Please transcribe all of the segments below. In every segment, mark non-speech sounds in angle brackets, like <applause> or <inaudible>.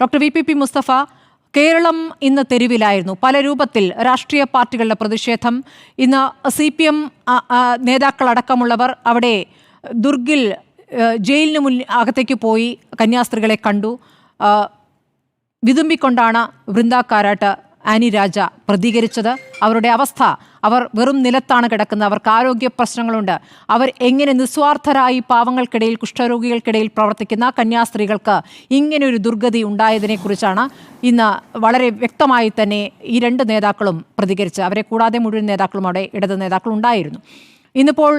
Doctor V P P Mustafa Keralam ഇന്ന് തെരുവിലായിരുന്നു. പല രൂപത്തിൽ രാഷ്ട്രീയ പാർട്ടികളുടെ പ്രതിഷേധം. ഇന്ന് സി പി എം നേതാക്കളടക്കമുള്ളവർ അവിടെ ദുർഗിൽ ജയിലിന് മുന്നിൽ അകത്തേക്ക് പോയി കന്യാസ്ത്രീകളെ കണ്ടു. വിതുമ്പിക്കൊണ്ടാണ് വൃന്ദ ആനി രാജ പ്രതികരിച്ചത്. അവരുടെ അവസ്ഥ അവർ വെറും നിലത്താണ് കിടക്കുന്നത്. അവർക്ക് ആരോഗ്യ പ്രശ്നങ്ങളുണ്ട്. അവർ എങ്ങനെ നിസ്വാർത്ഥരായി പാവങ്ങൾക്കിടയിൽ കുഷ്ഠരോഗികൾക്കിടയിൽ പ്രവർത്തിക്കുന്ന കന്യാസ്ത്രീകൾക്ക് ഇങ്ങനെ ഒരു ദുർഗതി ഉണ്ടായതിനെക്കുറിച്ചാണ് ഇന്ന് വളരെ വ്യക്തമായി തന്നെ ഈ രണ്ട് നേതാക്കളും പ്രതികരിച്ച് അവരെ കൂടാതെ മുഴുവൻ നേതാക്കളും അവിടെ ഇടത് നേതാക്കൾ ഉണ്ടായിരുന്നു. ഇന്നിപ്പോൾ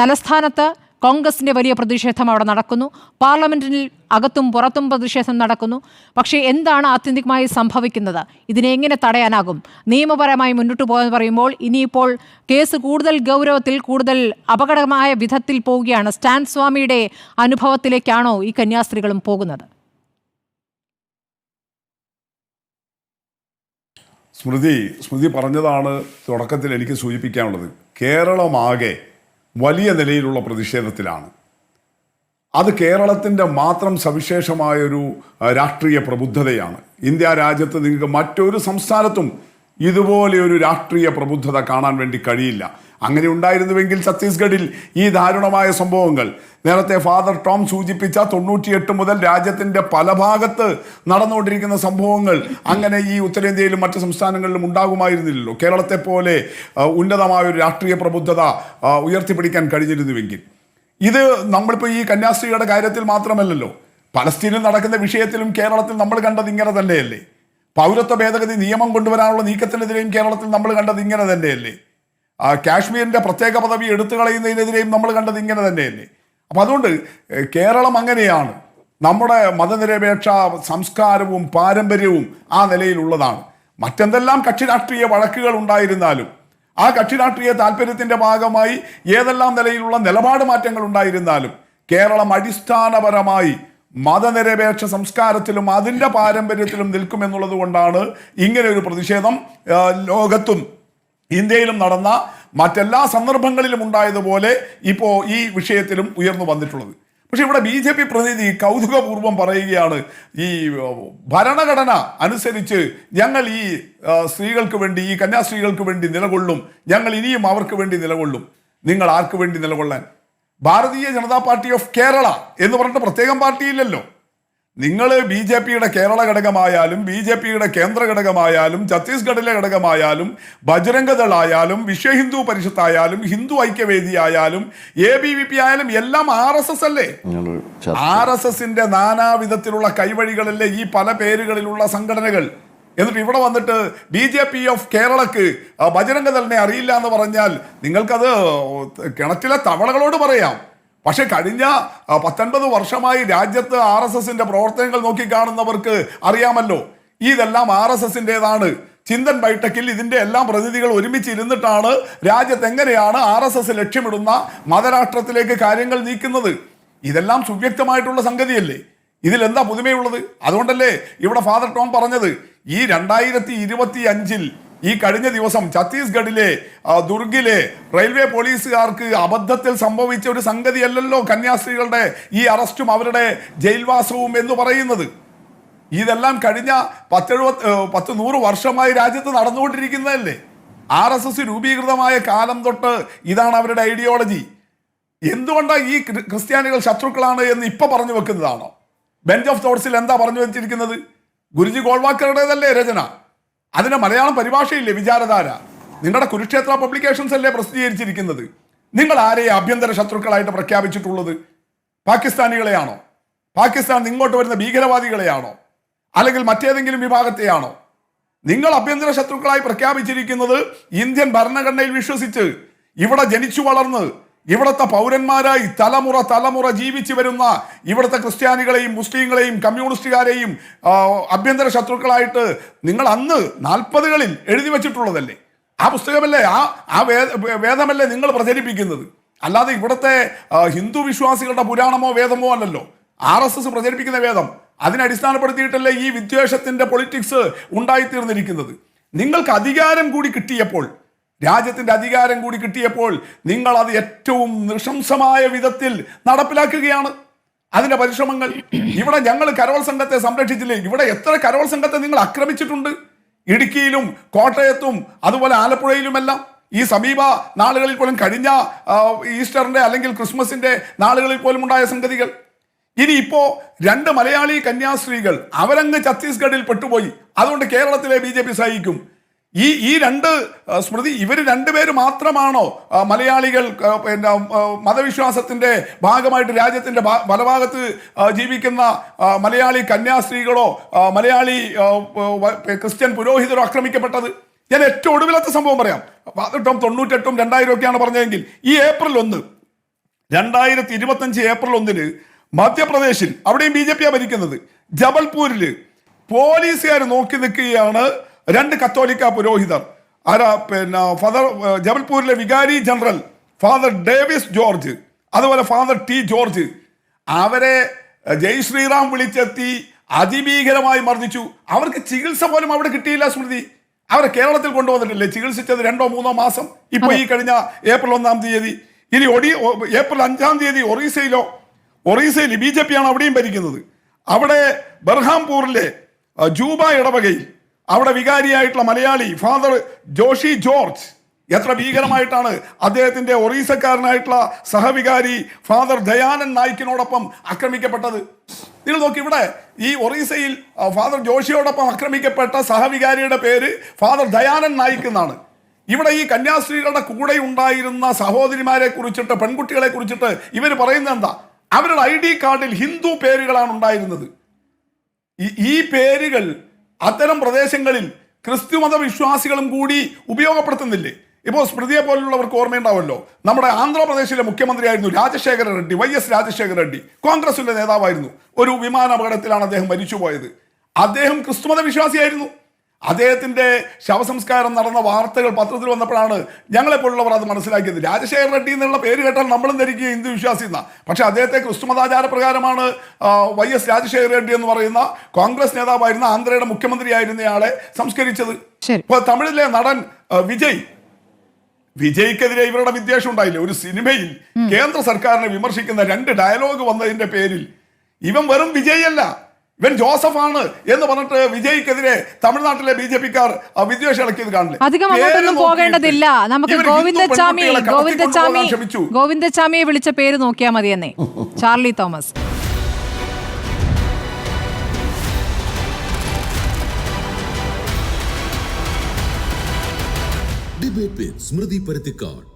തലസ്ഥാനത്ത് കോൺഗ്രസിന്റെ വലിയ പ്രതിഷേധം അവിടെ നടക്കുന്നു. പാർലമെന്റിൽ അകത്തും പുറത്തും പ്രതിഷേധം നടക്കുന്നു. പക്ഷേ എന്താണ് ആത്യന്തികമായി സംഭവിക്കുന്നത്? ഇതിനെ എങ്ങനെ തടയാനാകും? നിയമപരമായി മുന്നോട്ട് പോകാൻ പറയുമ്പോൾ ഇനിയിപ്പോൾ കേസ് കൂടുതൽ ഗൗരവത്തിൽ കൂടുതൽ അപകടമായ വിധത്തിൽ പോവുകയാണ്. സ്റ്റാൻ സ്വാമിയുടെ അനുഭവത്തിലേക്കാണോ ഈ കന്യാസ്ത്രീകളും പോകുന്നത്? സ്മൃതി സ്മൃതി പറഞ്ഞതാണ് തുടക്കത്തിൽ എനിക്ക് സൂചിപ്പിക്കാനുള്ളത്. കേരളമാകെ വലിയ നിലയിലുള്ള പ്രതിഷേധത്തിലാണ്. അത് കേരളത്തിന്റെ മാത്രം സവിശേഷമായൊരു രാഷ്ട്രീയ പ്രബുദ്ധതയാണ്. ഇന്ത്യ രാജ്യത്ത് നിങ്ങൾക്ക് മറ്റൊരു സംസ്ഥാനത്തും ഇതുപോലെ ഒരു രാഷ്ട്രീയ പ്രബുദ്ധത കാണാൻ വേണ്ടി കഴിയില്ല. അങ്ങനെ ഉണ്ടായിരുന്നുവെങ്കിൽ ഛത്തീസ്ഗഡിൽ ഈ ദാരുണമായ സംഭവങ്ങൾ. നേരത്തെ ഫാദർ ടോം സൂചിപ്പിച്ച തൊണ്ണൂറ്റിയെട്ട് മുതൽ രാജ്യത്തിന്റെ പല ഭാഗത്ത് നടന്നുകൊണ്ടിരിക്കുന്ന സംഭവങ്ങൾ അങ്ങനെ ഈ ഉത്തരേന്ത്യയിലും മറ്റ് സംസ്ഥാനങ്ങളിലും ഉണ്ടാകുമായിരുന്നില്ലല്ലോ. കേരളത്തെ പോലെ ഉന്നതമായ ഒരു രാഷ്ട്രീയ പ്രബുദ്ധത ഉയർത്തിപ്പിടിക്കാൻ കഴിഞ്ഞിരുന്നുവെങ്കിൽ. ഇത് നമ്മളിപ്പോൾ ഈ കന്യാസ്ത്രീയുടെ കാര്യത്തിൽ മാത്രമല്ലല്ലോ. പലസ്തീനിൽ നടക്കുന്ന വിഷയത്തിലും കേരളത്തിൽ നമ്മൾ കണ്ടത് ഇങ്ങനെ തന്നെയല്ലേ? പൗരത്വ ഭേദഗതി നിയമം കൊണ്ടുവരാനുള്ള നീക്കത്തിനെതിരെയും കേരളത്തിൽ നമ്മൾ കണ്ടത് ഇങ്ങനെ തന്നെയല്ലേ? ആ, കാശ്മീരിന്റെ പ്രത്യേക പദവി എടുത്തു കളയുന്നതിനെതിരെയും നമ്മൾ കണ്ടത് ഇങ്ങനെ തന്നെ അപ്പം അതുകൊണ്ട് കേരളം അങ്ങനെയാണ്. നമ്മുടെ മതനിരപേക്ഷ സംസ്കാരവും പാരമ്പര്യവും ആ നിലയിലുള്ളതാണ്. മറ്റെന്തെല്ലാം കക്ഷി രാഷ്ട്രീയ വഴക്കുകൾ ഉണ്ടായിരുന്നാലും ആ കക്ഷി രാഷ്ട്രീയ താല്പര്യത്തിന്റെ ഭാഗമായി ഏതെല്ലാം നിലയിലുള്ള നിലപാട് മാറ്റങ്ങൾ ഉണ്ടായിരുന്നാലും കേരളം അടിസ്ഥാനപരമായി മതനിരപേക്ഷ സംസ്കാരത്തിലും അതിന്റെ പാരമ്പര്യത്തിലും നിൽക്കുമെന്നുള്ളത് കൊണ്ടാണ് ഇങ്ങനെ ഒരു പ്രതിഷേധം ലോകത്തും ഇന്ത്യയിലും നടന്ന മറ്റെല്ലാ സന്ദർഭങ്ങളിലും ഉണ്ടായതുപോലെ ഇപ്പോൾ ഈ വിഷയത്തിലും ഉയർന്നു വന്നിട്ടുള്ളത്. പക്ഷെ ഇവിടെ ബി ജെ പി പ്രതിനിധി കൗതുകപൂർവം പറയുകയാണ് ഈ ഭരണഘടന അനുസരിച്ച് ഞങ്ങൾ ഈ സ്ത്രീകൾക്ക് വേണ്ടി ഈ കന്യാസ്ത്രീകൾക്ക് വേണ്ടി നിലകൊള്ളും. ഞങ്ങൾ ഇനിയും അവർക്ക് വേണ്ടി നിലകൊള്ളും. നിങ്ങൾ ആർക്ക് വേണ്ടി നിലകൊള്ളാൻ? ഭാരതീയ ജനതാ പാർട്ടി ഓഫ് കേരള എന്ന് പറഞ്ഞിട്ട് പ്രത്യേകം പാർട്ടിയില്ലല്ലോ. നിങ്ങൾ ബി ജെ പിയുടെ കേരള ഘടകമായാലും ബി ജെ പിയുടെ കേന്ദ്ര ഘടകമായാലും ഛത്തീസ്ഗഡിലെ ഘടകമായാലും ബജരംഗദളായാലും വിശ്വ ഹിന്ദു പരിഷത്തായാലും ഹിന്ദു ഐക്യവേദി ആയാലും എ ബി വി പി ആയാലും എല്ലാം ആർ എസ് എസ് അല്ലേ? ആർ എസ് എസിന്റെ നാനാവിധത്തിലുള്ള കൈവഴികളല്ലേ ഈ പല പേരുകളിലുള്ള സംഘടനകൾ. എന്നിട്ട് ഇവിടെ വന്നിട്ട് ബി ജെ പി ഓഫ് കേരളക്ക് ആ, ബജരംഗ ദളിനെ അറിയില്ല എന്ന് പറഞ്ഞാൽ നിങ്ങൾക്കത് കിണറ്റിലെ തവളകളോട് പറയാം. പക്ഷെ കഴിഞ്ഞ പത്തൊൻപത് വർഷമായി രാജ്യത്ത് ആർ എസ് എസിന്റെ പ്രവർത്തനങ്ങൾ നോക്കിക്കാണുന്നവർക്ക് അറിയാമല്ലോ. ഇതെല്ലാം ആർ എസ് എസിന്റെതാണ് ചിന്തൻ ബൈഠക്കിൽ ഇതിന്റെ എല്ലാം പ്രതിനിധികൾ ഒരുമിച്ച് ഇരുന്നിട്ടാണ് രാജ്യത്ത് എങ്ങനെയാണ് ആർ എസ് എസ് ലക്ഷ്യമിടുന്ന മതരാഷ്ട്രത്തിലേക്ക് കാര്യങ്ങൾ നീക്കുന്നത്. ഇതെല്ലാം സുവ്യക്തമായിട്ടുള്ള സംഗതിയല്ലേ? ഇതിലെന്താ പുതുമയുള്ളത്? അതുകൊണ്ടല്ലേ ഇവിടെ ഫാദർ ടോം പറഞ്ഞത്. ഈ രണ്ടായിരത്തി ഇരുപത്തി അഞ്ചിൽ ഈ കഴിഞ്ഞ ദിവസം ഛത്തീസ്ഗഡിലെ ദുർഗിലെ റെയിൽവേ പോലീസുകാർക്ക് അബദ്ധത്തിൽ സംഭവിച്ച ഒരു സംഗതിയല്ലല്ലോ കന്യാസ്ത്രീകളുടെ ഈ അറസ്റ്റും അവരുടെ ജയിൽവാസവും എന്ന് പറയുന്നത്. ഇതെല്ലാം കഴിഞ്ഞ പത്തെഴുപത് പത്ത് നൂറ് വർഷമായി രാജ്യത്ത് നടന്നുകൊണ്ടിരിക്കുന്നതല്ലേ? ആർ എസ് എസ് രൂപീകൃതമായ കാലം തൊട്ട് ഇതാണ് അവരുടെ ഐഡിയോളജി എന്തുകൊണ്ടാണ് ഈ ക്രിസ്ത്യാനികൾ ശത്രുക്കളാണ് എന്ന് ഇപ്പൊ പറഞ്ഞു വെക്കുന്നതാണോ? ബെഞ്ച് ഓഫ് തോട്ട്സിൽ എന്താ പറഞ്ഞു വെച്ചിരിക്കുന്നത്? ഗുരുജി ഗോൾവാക്കറുടേതല്ലേ രചന? അതിന്റെ മലയാളം പരിഭാഷയില്ലേ വിചാരധാര? നിങ്ങളുടെ കുരുക്ഷേത്ര പബ്ലിക്കേഷൻസ് അല്ലേ പ്രസിദ്ധീകരിച്ചിരിക്കുന്നത്? നിങ്ങൾ ആരെയും ആഭ്യന്തര ശത്രുക്കളായിട്ട് പ്രഖ്യാപിച്ചിട്ടുള്ളത്? പാകിസ്ഥാനികളെയാണോ? പാകിസ്ഥാൻ നിങ്ങോട്ട് വരുന്ന ഭീകരവാദികളെയാണോ? അല്ലെങ്കിൽ മറ്റേതെങ്കിലും വിഭാഗത്തെയാണോ? നിങ്ങൾ ആഭ്യന്തര ശത്രുക്കളായി പ്രഖ്യാപിച്ചിരിക്കുന്നത് ഇന്ത്യൻ ഭരണഘടനയിൽ വിശ്വസിച്ച് ഇവിടെ ജനിച്ചു വളർന്ന് ഇവിടുത്തെ പൗരന്മാരായി തലമുറ തലമുറ ജീവിച്ചു വരുന്ന ഇവിടുത്തെ ക്രിസ്ത്യാനികളെയും മുസ്ലിങ്ങളെയും കമ്മ്യൂണിസ്റ്റുകാരെയും ആഭ്യന്തര ശത്രുക്കളായിട്ട് നിങ്ങൾ അന്ന് നാൽപ്പതുകളിൽ എഴുതി വെച്ചിട്ടുള്ളതല്ലേ? ആ പുസ്തകമല്ലേ? ആ ആ വേദമല്ലേ നിങ്ങൾ പ്രചരിപ്പിക്കുന്നത്? അല്ലാതെ ഇവിടുത്തെ ഹിന്ദു വിശ്വാസികളുടെ പുരാണമോ വേദമോ അല്ലല്ലോ. ആർ എസ് എസ് പ്രചരിപ്പിക്കുന്ന വേദം അതിനെ അടിസ്ഥാനപ്പെടുത്തിയിട്ടല്ലേ ഈ വിദ്വേഷത്തിന്റെ പൊളിറ്റിക്സ് ഉണ്ടായിത്തീർന്നിരിക്കുന്നത്? നിങ്ങൾക്ക് അധികാരം കൂടി കിട്ടിയപ്പോൾ രാജ്യത്തിന്റെ അധികാരം കൂടി കിട്ടിയപ്പോൾ നിങ്ങൾ അത് ഏറ്റവും നൃശംസമായ വിധത്തിൽ നടപ്പിലാക്കുകയാണ്. അതിന്റെ പരിശ്രമങ്ങൾ. ഇവിടെ ഞങ്ങൾ കരോൾ സംഘത്തെ സംരക്ഷിച്ചില്ലേ? ഇവിടെ എത്ര കരോൾ സംഘത്തെ നിങ്ങൾ ആക്രമിച്ചിട്ടുണ്ട്? ഇടുക്കിയിലും കോട്ടയത്തും അതുപോലെ ആലപ്പുഴയിലുമെല്ലാം. ഈ സമീപ നാളുകളിൽ പോലും കഴിഞ്ഞ ഈസ്റ്ററിന്റെ അല്ലെങ്കിൽ ക്രിസ്മസിന്റെ നാളുകളിൽ പോലും ഉണ്ടായ സംഗതികൾ. ഇനി ഇപ്പോ രണ്ട് മലയാളി കന്യാസ്ത്രീകൾ അവരങ്ങ് ഛത്തീസ്ഗഡിൽ പെട്ടുപോയി. അതുകൊണ്ട് കേരളത്തിലെ ബി ജെ പി സഹിക്കും. ഈ ഈ രണ്ട് സ്മൃതി ഇവർ രണ്ടുപേര് മാത്രമാണോ മലയാളികൾ പിന്നെ മതവിശ്വാസത്തിന്റെ ഭാഗമായിട്ട് രാജ്യത്തിന്റെ പലഭാഗത്ത് ജീവിക്കുന്ന മലയാളി കന്യാസ്ത്രീകളോ മലയാളി ക്രിസ്ത്യൻ പുരോഹിതരോ ആക്രമിക്കപ്പെട്ടത്? ഞാൻ ഏറ്റവും ഒടുവിലത്തെ സംഭവം പറയാം. പതിനെട്ടും തൊണ്ണൂറ്റെട്ടും രണ്ടായിരം ഒക്കെയാണ് പറഞ്ഞതെങ്കിൽ ഈ ഏപ്രിൽ ഒന്ന് രണ്ടായിരത്തി ഇരുപത്തഞ്ച് ഏപ്രിൽ ഒന്നിന് മധ്യപ്രദേശിൽ അവിടെയും ബി ജെ പിയാണ് ഭരിക്കുന്നത് ജബൽപൂരിൽ പോലീസുകാർ നോക്കി നിൽക്കുകയാണ് രണ്ട് കത്തോലിക്ക പുരോഹിതർ. ആരാ? പിന്നെ ഫാദർ ജബൽപൂരിലെ വികാരി ജനറൽ ഫാദർ ഡേവിസ് ജോർജ്. അതുപോലെ ഫാദർ ടി ജോർജ്. അവരെ ജയ് ശ്രീറാം വിളിച്ചെത്തി അതിഭീകരമായി മർദ്ദിച്ചു. അവർക്ക് ചികിത്സ പോലും അവിടെ കിട്ടിയില്ല സ്മൃതി. അവരെ കേരളത്തിൽ കൊണ്ടുവന്നിട്ടില്ലേ? ചികിത്സിച്ചത് രണ്ടോ മൂന്നോ മാസം. ഇപ്പൊ ഈ കഴിഞ്ഞ ഏപ്രിൽ ഒന്നാം തീയതി. ഇനി ഒഡി ഏപ്രിൽ അഞ്ചാം തീയതി ഒറീസയിലോ ഒറീസയിൽ ബി ജെ പി ആണ് അവിടെയും ഭരിക്കുന്നത്. അവിടെ ബർഹാംപൂരിലെ ജൂബ ഇടവകയിൽ അവിടെ വികാരിയായിട്ടുള്ള മലയാളി ഫാദർ ജോഷി ജോർജ്. എത്ര ഭീകരമായിട്ടാണ് അദ്ദേഹത്തിന്റെ ഒറീസക്കാരനായിട്ടുള്ള സഹവികാരി ഫാദർ ദയാനൻ നായിക്കിനോടൊപ്പം ആക്രമിക്കപ്പെട്ടത്. നിങ്ങൾ നോക്കി ഇവിടെ ഈ ഒറീസയിൽ ഫാദർ ജോഷിയോടൊപ്പം ആക്രമിക്കപ്പെട്ട സഹവികാരിയുടെ പേര് ഫാദർ ദയാനൻ നായിക് എന്നാണ്. ഇവിടെ ഈ കന്യാസ്ത്രീകളുടെ കൂടെ ഉണ്ടായിരുന്ന സഹോദരിമാരെ കുറിച്ചിട്ട് പെൺകുട്ടികളെ കുറിച്ചിട്ട് ഇവർ പറയുന്നത് എന്താ? അവരുടെ ഐ ഡി കാർഡിൽ ഹിന്ദു പേരുകളാണ് ഉണ്ടായിരുന്നത്. ഈ- ഈ പേരുകൾ അത്തരം പ്രദേശങ്ങളിൽ ക്രിസ്തുമത വിശ്വാസികളും കൂടി ഉപയോഗപ്പെടുത്തുന്നില്ലേ? ഇപ്പോൾ സ്മൃതിയെ പോലുള്ളവർക്ക് ഓർമ്മയുണ്ടാവല്ലോ. നമ്മുടെ ആന്ധ്രാപ്രദേശിലെ മുഖ്യമന്ത്രിയായിരുന്നു രാജശേഖര റെഡ്ഡി വൈ എസ് രാജശേഖര റെഡ്ഡി. കോൺഗ്രസിന്റെ നേതാവായിരുന്നു. ഒരു വിമാന അപകടത്തിലാണ് അദ്ദേഹം മരിച്ചുപോയത്. അദ്ദേഹം ക്രിസ്തുമത വിശ്വാസിയായിരുന്നു അദ്ദേഹത്തിന്റെ ശവസംസ്കാരം നടന്ന വാർത്തകൾ പത്രത്തിൽ വന്നപ്പോഴാണ് ഞങ്ങളെപ്പോലുള്ളവർ അത് മനസ്സിലാക്കിയത്. രാജശേഖര റെഡ്ഡി എന്നുള്ള പേര് കേട്ടാൽ നമ്മളും ധരിക്കുക ഹിന്ദു വിശ്വാസി എന്ന പക്ഷേ അദ്ദേഹത്തെ ക്രിസ്തുമതാചാര പ്രകാരമാണ് വൈ എസ് രാജശേഖര റെഡ്ഡി എന്ന് പറയുന്ന കോൺഗ്രസ് നേതാവായിരുന്ന ആന്ധ്രയുടെ മുഖ്യമന്ത്രിയായിരുന്നയാളെ സംസ്കരിച്ചത്. ഇപ്പോൾ തമിഴിലെ നടൻ വിജയ്. വിജയ്ക്കെതിരെ ഇവരുടെ വിദ്വേഷം ഉണ്ടായില്ലേ? ഒരു സിനിമയിൽ കേന്ദ്ര സർക്കാരിനെ വിമർശിക്കുന്ന രണ്ട് ഡയലോഗ് വന്നതിന്റെ പേരിൽ ഇവൻ വെറും വിജയ് അല്ല ജോസഫ് ജോസഫാണ് എന്ന് പറഞ്ഞിട്ട് വിജയ്ക്കെതിരെ തമിഴ്നാട്ടിലെ ബി ജെ പിക്കാർ വിദ്വേഷം ഇളക്കിയത് കാണില്ല? അധികം അങ്ങോട്ടൊന്നും പോകേണ്ടതില്ല. നമുക്ക് കടത്തിക്കൊണ്ടുപോകാൻ ശ്രമിച്ചു. ഗോവിന്ദച്ചാമിയെ വിളിച്ച പേര് നോക്കിയാൽ എന്നെ <laughs> ചാർലി തോമസ്. ഡിബേറ്റ് സ്മൃതി പരുത്തിക്കാട്.